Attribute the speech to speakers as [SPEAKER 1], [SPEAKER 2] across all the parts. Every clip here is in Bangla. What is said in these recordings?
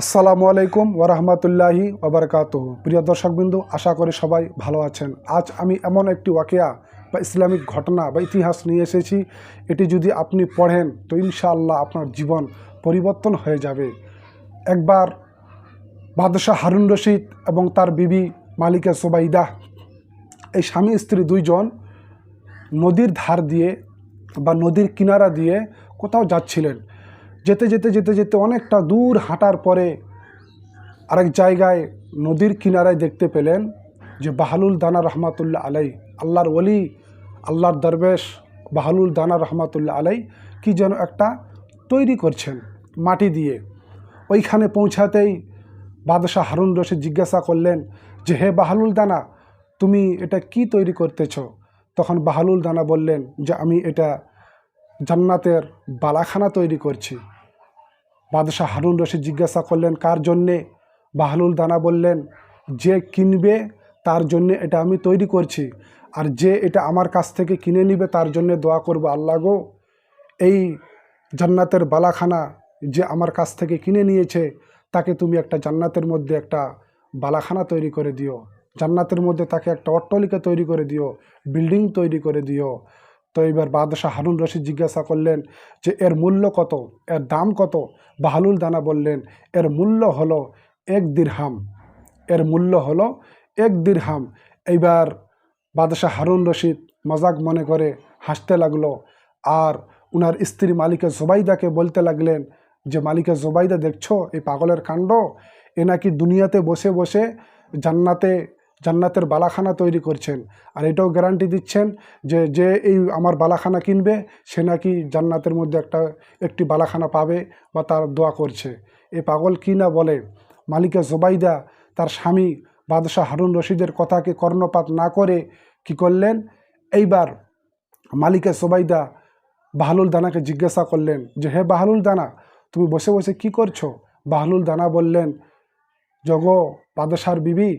[SPEAKER 1] আসসালামু আলাইকুম ওরহমতুল্লাহি ওবরকাত প্রিয় দর্শকবিন্দু, আশা করি সবাই ভালো আছেন। আজ আমি এমন একটি ওয়াকিয়া বা ইসলামিক ঘটনা বা ইতিহাস নিয়ে এসেছি। এটি যদি আপনি পড়েন, তো ইনশাআল্লাহ আপনার জীবন পরিবর্তন হয়ে যাবে। একবার বাদশাহ হারুন রশিদ এবং তার বিবি মালিকা সোবাইদা, এই স্বামী স্ত্রী দুইজন নদীর ধার দিয়ে বা নদীর কিনারা দিয়ে কোথাও যাচ্ছিলেন। যেতে যেতে যেতে যেতে অনেকটা দূর হাঁটার পরে আরেক জায়গায় নদীর কিনারায় দেখতে পেলেন যে বাহালুল দানা রহমাতুল্লাহ আলাই, আল্লাহর ওলি, আল্লাহর দরবেশ বাহালুল দানা রহমাতুল্লাহ আলাই কি যেন একটা তৈরি করছেন মাটি দিয়ে। ওইখানে পৌঁছাতেই বাদশাহ হারুন রশিদ জিজ্ঞাসা করলেন যে, হে বাহালুল দানা, তুমি এটা কি তৈরি করতেছ? তখন বাহালুল দানা বললেন যে, আমি এটা জান্নাতের বালাখানা তৈরি করছি। বাদশাহ হারুন রশিদ জিজ্ঞাসা করলেন, কার জন্যে? বাহলুল দানা বললেন, যে কিনবে তার জন্যে এটা আমি তৈরি করছি। আর যে এটা আমার কাছ থেকে কিনে নিবে তার জন্যে দোয়া করব আল্লাহ গো। এই জান্নাতের বালাখানা যে আমার কাছ থেকে কিনে নিয়েছে, তাকে তুমি একটা জান্নাতের মধ্যে একটা বালাখানা তৈরি করে দিও। জান্নাতের মধ্যে তাকে একটা অট্টলিকা তৈরি করে দিও, বিল্ডিং তৈরি করে দিও। তো এবার বাদশাহ হারুন রশিদ জিজ্ঞাসা করলেন যে, এর মূল্য কত? এর দাম কত? বাহালুল দানা বললেন, এর মূল্য হলো এক দিরহাম। এর মূল্য হলো এক দিরহাম। এইবার বাদশাহ হারুন রশিদ মজাক মনে করে হাসতে লাগল আর উনার স্ত্রী মালিকা জোবাইদাকে বলতে লাগলেন যে, মালিকা জোবাইদা দেখছ? এই পাগলের কাণ্ড? এ নাকি দুনিয়াতে বসে বসে জান্নাতে জান্নাতের বালাখানা তৈরি করছেন। আর এটাও গ্যারান্টি দিচ্ছেন যে যে এই আমার বালাখানা কিনবে, সে নাকি জান্নাতের মধ্যে একটা, একটি বালাখানা পাবে বা তার দোয়া করছে। এ পাগল কি না বলে? মালিকা জোবাইদা তার স্বামী বাদশাহ হারুন রশিদের কথাকে কর্ণপাত না করে কি করলেন? এইবার মালিকা সোবাইদা বাহলুল দানাকে জিজ্ঞাসা করলেন যে, হে বাহলুল দানা, তুমি বসে বসে কি করছ? বাহলুল দানা বললেন, জগ বাদশার বিবি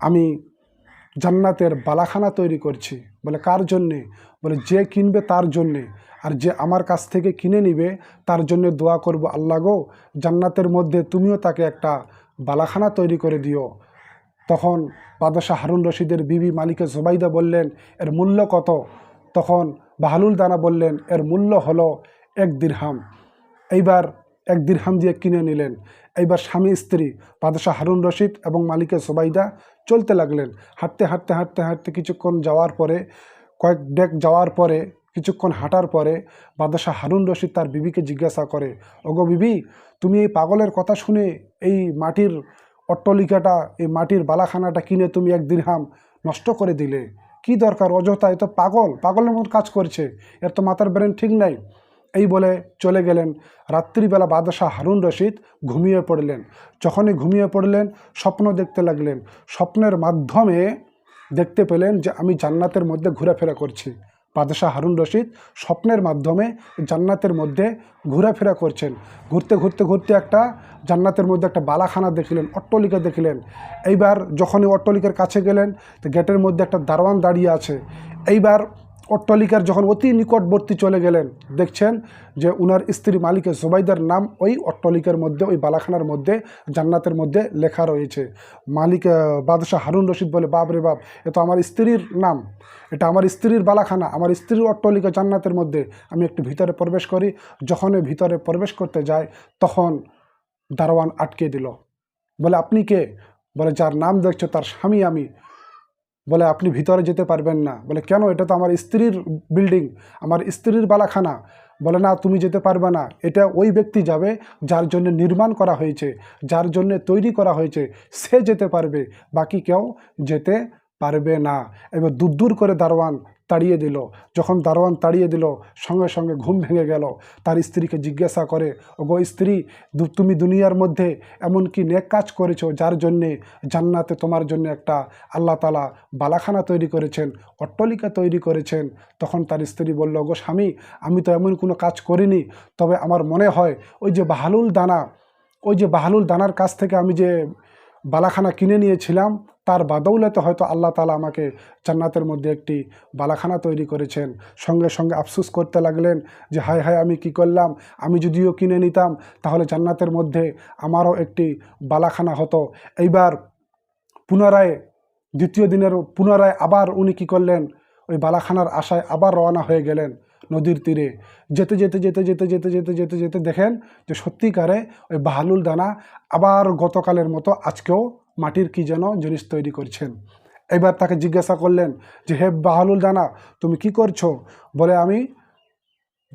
[SPEAKER 1] আমি জান্নাতের বালাখানা তৈরি করছি। বলে, কার জন্যে? বলে, যে কিনবে তার জন্যে। আর যে আমার কাছ থেকে কিনে নিবে, তার জন্য দোয়া করব, আল্লাহ গো, জান্নাতের মধ্যে তুমিও তাকে একটা বালাখানা তৈরি করে দিও। তখন বাদশাহ হারুন রশিদের বিবি মালিকে জোবাইদা বললেন, এর মূল্য কত? তখন বাহালুল দানা বললেন, এর মূল্য হলো এক দিরহাম। এইবার এক দিরহাম দিয়ে কিনে নিলেন। এইবার স্বামী, স্ত্রী, বাদশাহ হারুন রশিদ এবং মালিকা জোবাইদা চলতে লাগলেন। হাঁটতে হাঁটতে হাঁটতে হাঁটতে কিছুক্ষণ যাওয়ার পরে, কয়েক ডেক যাওয়ার পরে, কিছুক্ষণ হাঁটার পরে বাদশাহ হারুন রশিদ তার বিবিকে জিজ্ঞাসা করে, ওগো বিবি, তুমি এই পাগলের কথা শুনে এই মাটির অট্টলিকাটা, এই মাটির বালাখানাটা কিনে তুমি এক দিরহাম নষ্ট করে দিলে? কি দরকার? অযথা এ তো পাগল, পাগলের মতো কাজ করছে। এর তো মাথার ব্রেন ঠিক নাই। এই বলে চলে গেলেন। রাত্রিবেলা বাদশাহ হারুন রশিদ ঘুমিয়ে পড়লেন। যখনই ঘুমিয়ে পড়লেন, স্বপ্ন দেখতে লাগলেন। স্বপ্নের মাধ্যমে দেখতে পেলেন যে, আমি জান্নাতের মধ্যে ঘোরাফেরা করছি। বাদশাহ হারুন রশিদ স্বপ্নের মাধ্যমে জান্নাতের মধ্যে ঘোরাফেরা করছেন। ঘুরতে ঘুরতে ঘুরতে একটা জান্নাতের মধ্যে একটা বালাখানা দেখলেন, অট্টলিকা দেখলেন। এইবার যখনই অট্টলিকার কাছে গেলেন, তো গেটের মধ্যে একটা দারোয়ান দাঁড়িয়ে আছে। এইবার অট্টলিকার যখন অতি নিকটবর্তী চলে গেলেন, দেখছেন যে উনার স্ত্রী মালিকের জোবাইদার নাম ওই অট্টলিকার মধ্যে, ওই বালাখানার মধ্যে, জান্নাতের মধ্যে লেখা রয়েছে। মালিক বাদশাহ হারুন রশিদ বলে, বাপ রে বাপ, এ তো আমার স্ত্রীর নাম। এটা আমার স্ত্রীর বালাখানা, আমার স্ত্রীর অট্টলিকা জান্নাতের মধ্যে। আমি একটু ভিতরে প্রবেশ করি। যখনই ভিতরে প্রবেশ করতে যায়, তখন দারোয়ান আটকে দিল। বলে, আপনি কে? বলে, যার নাম দেখছ তার স্বামী আমি। বলে, আপনি ভিতরে যেতে পারবেন না। বলে, কেন? এটা তো আমার স্ত্রীর বিল্ডিং আমার স্ত্রীর বালাখানা। বলে, না, তুমি যেতে পারবে না। এটা ওই ব্যক্তি যাবে যার জন্য নির্মাণ করা হয়েছে, যার জন্য তৈরি করা হয়েছে, সে যেতে পারবে। বাকি কেউ যেতে পারবে না। এবার দূর দূর করে দারোয়ান তাড়িয়ে দিল। যখন দারোয়ান তাড়িয়ে দিল, সঙ্গে সঙ্গে ঘুম ভেঙে গেল। তার স্ত্রীকে জিজ্ঞাসা করে, ওগো স্ত্রী তুমি দুনিয়ার মধ্যে এমন কি নেক কাজ করেছ যার জন্যে জান্নাতে তোমার জন্য একটা আল্লাহ তালা বালাখানা তৈরি করেছেন, অট্টলিকা তৈরি করেছেন? তখন তার স্ত্রী বলল গো স্বামী, আমি তো এমন কোনো কাজ করিনি। তবে আমার মনে হয়, ওই যে বাহালুল দানা, ওই যে বাহালুল দানার কাছ থেকে আমি যে বালাখানা কিনে নিয়েছিলাম, তার বাদৌলতে হয়তো আল্লাহ তালা আমাকে জান্নাতের মধ্যে একটি বালাখানা তৈরি করেছেন। সঙ্গে সঙ্গে আফসুস করতে লাগলেন যে, হায় হায়, আমি কি করলাম? আমি যদিও কিনে নিতাম, তাহলে জান্নাতের মধ্যে আমারও একটি বালাখানা হতো। এইবার পুনরায়, দ্বিতীয় দিনের পুনরায় আবার উনি কী করলেন? ওই বালাখানার আশায় আবার রওনা হয়ে গেলেন। নদীর তীরে। যেতে যেতে যেতে যেতে যেতে যেতে যেতে যেতে দেখেন যে সত্যিকারে ওই বাহালুল দানা আবার গতকালের মতো আজকেও মাটির কি যেন জিনিস তৈরি করছেন। এবার তাকে জিজ্ঞাসা করলেন যে, হে বাহালুল দানা, তুমি কি করছ? বলে, আমি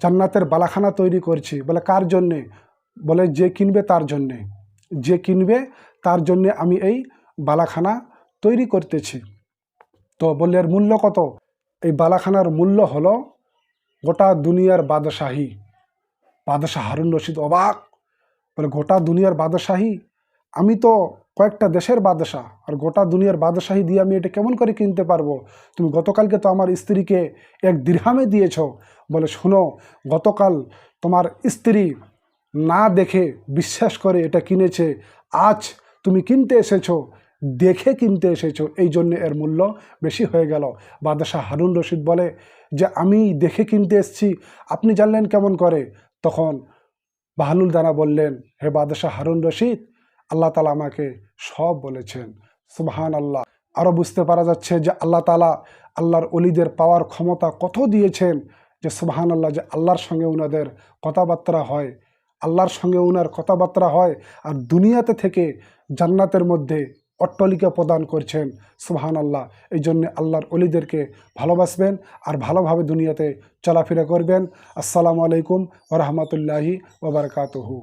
[SPEAKER 1] জান্নাতের বালাখানা তৈরি করছি। বলে, কার জন্যে? বলে, যে কিনবে তার জন্যে। যে কিনবে তার জন্যে আমি এই বালাখানা তৈরি করতেছি। তো বললে এর মূল্য কত? এই বালাখানার মূল্য হলো গোটা দুনিয়ার বাদশাহী, বাদশাহ হারুন রশিদ অবাক, বলে, গোটা দুনিয়ার বাদশাহী? আমি তো কয়েকটা দেশের বাদশাহ, আর গোটা দুনিয়ার বাদশাহী দিয়ে আমি এটা কেমন করে কিনতে পারব? তুমি গতকালকে তো আমার স্ত্রীকে এক দীর্হামে দিয়েছ। বলে, শোনো, গতকাল তোমার স্ত্রী না দেখে বিশ্বাস করে এটা কিনেছে। আজ তুমি কিনতে এসেছ। দেখে কিনতে এসেছ, এই জন্য এর মূল্য বেশি হয়ে গেল। বাদশাহ হারুন রশিদ বলে, যে আমি দেখে কিনতে এসেছি, আপনি জানলেন কেমন করে? তখন বাহালুল দানা বললেন, হে বাদশাহ হারুন রশিদ, আল্লাহ তালা আমাকে সব বলেছেন। সুবহান আল্লাহ আরও বুঝতে পারা যাচ্ছে যে আল্লাহ তালা আল্লাহর অলিদের পাওয়ার ক্ষমতা কত দিয়েছেন, যে সুবহান আল্লাহ যে আল্লাহর সঙ্গে ওনাদের কথাবার্তা হয়। আল্লাহর সঙ্গে ওনার কথাবার্তা হয় আর দুনিয়াতে থেকে জান্নাতের মধ্যে অট্টলিকা প্রদান করছেন সুহান আল্লাহ এই জন্যে আল্লাহর অলিদেরকে ভালোবাসবেন আর ভালোভাবে দুনিয়াতে চলাফেরা করবেন। আসসালামু আলাইকুম ওরহমতুল্লাহি ওবরকাতহু